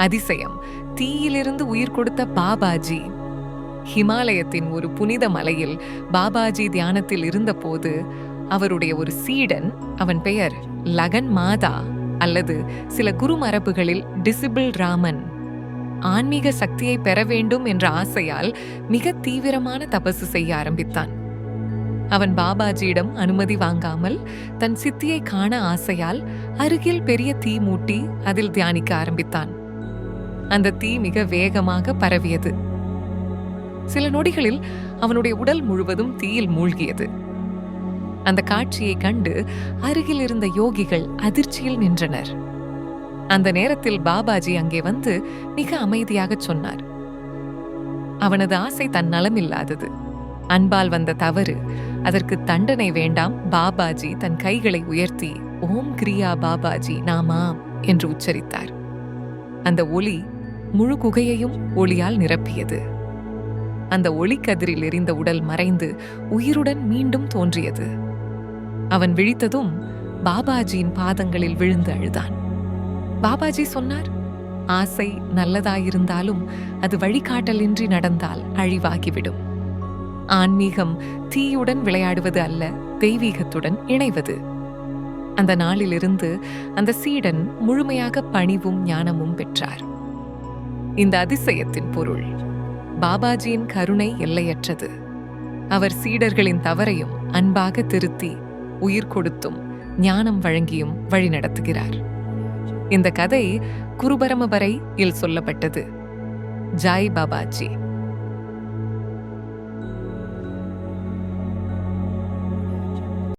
அதிசயம். தீயிலிருந்து உயிர் கொடுத்த பாபாஜி. ஹிமாலயத்தின் ஒரு புனித மலையில் பாபாஜி தியானத்தில் இருந்தபோது அவருடைய ஒரு சீடன் அவன் பெயர் லகன் மாதா அல்லது சில குருமரபுகளில் டிசிபிள் ராமன். ஆன்மீக சக்தியை பெற வேண்டும் என்ற ஆசையால் மிக தீவிரமான தபசு செய்ய ஆரம்பித்தான். அவன் பாபாஜியிடம் அனுமதி வாங்காமல் தன் சித்தியை காண ஆசையால் அருகில் பெரிய தீ மூட்டி அதில் தியானிக்க ஆரம்பித்தான். அந்த தீ மிக வேகமாக பரவியது. சில நொடிகளில் அவனுடைய உடல் முழுவதும் தீயில் மூழ்கியது. அந்த காட்சியை கண்டு அருகில் இருந்த யோகிகள் அதிர்ச்சியில் நின்றனர். அந்த நேரத்தில் பாபாஜி அங்கே வந்து மிக அமைதியாகச் சொன்னார். அவனது ஆசை தன் நலமில்லாதது அன்பால் வந்த தவறு அதற்கு தண்டனை வேண்டாம் பாபாஜி தன் கைகளை உயர்த்தி ஓம் கிரியா பாபாஜி நாமாம் என்று உச்சரித்தார். அந்த ஒளி முழு குகையையும் ஒளியால் நிரப்பியது. அந்த ஒளிக்கதிரில் எரிந்த உடல் மறைந்து உயிருடன் மீண்டும் தோன்றியது. அவன் விழித்ததும் பாபாஜியின் பாதங்களில் விழுந்து அழுதான். பாபாஜி சொன்னார் ஆசை நல்லதாயிருந்தாலும் அது வழிகாட்டலின்றி நடந்தால் அழிவாகிவிடும். ஆன்மீகம் தீயுடன் விளையாடுவது அல்ல தெய்வீகத்துடன் இணைவது. அந்த நாளிலிருந்து அந்த சீடன் முழுமையாக பணிவும் ஞானமும் பெற்றார். இந்த அதிசயத்தின் பொருள். பாபாஜியின் கருணை எல்லையற்றது. அவர் சீடர்களின் தவறையும் அன்பாக திருத்தி உயிர் கொடுத்தும் ஞானம் வழங்கியும் வழிநடத்துகிறார் இந்த கதை குருபரமபரை இல் சொல்லப்பட்டது. ஜாய் பாபாஜி.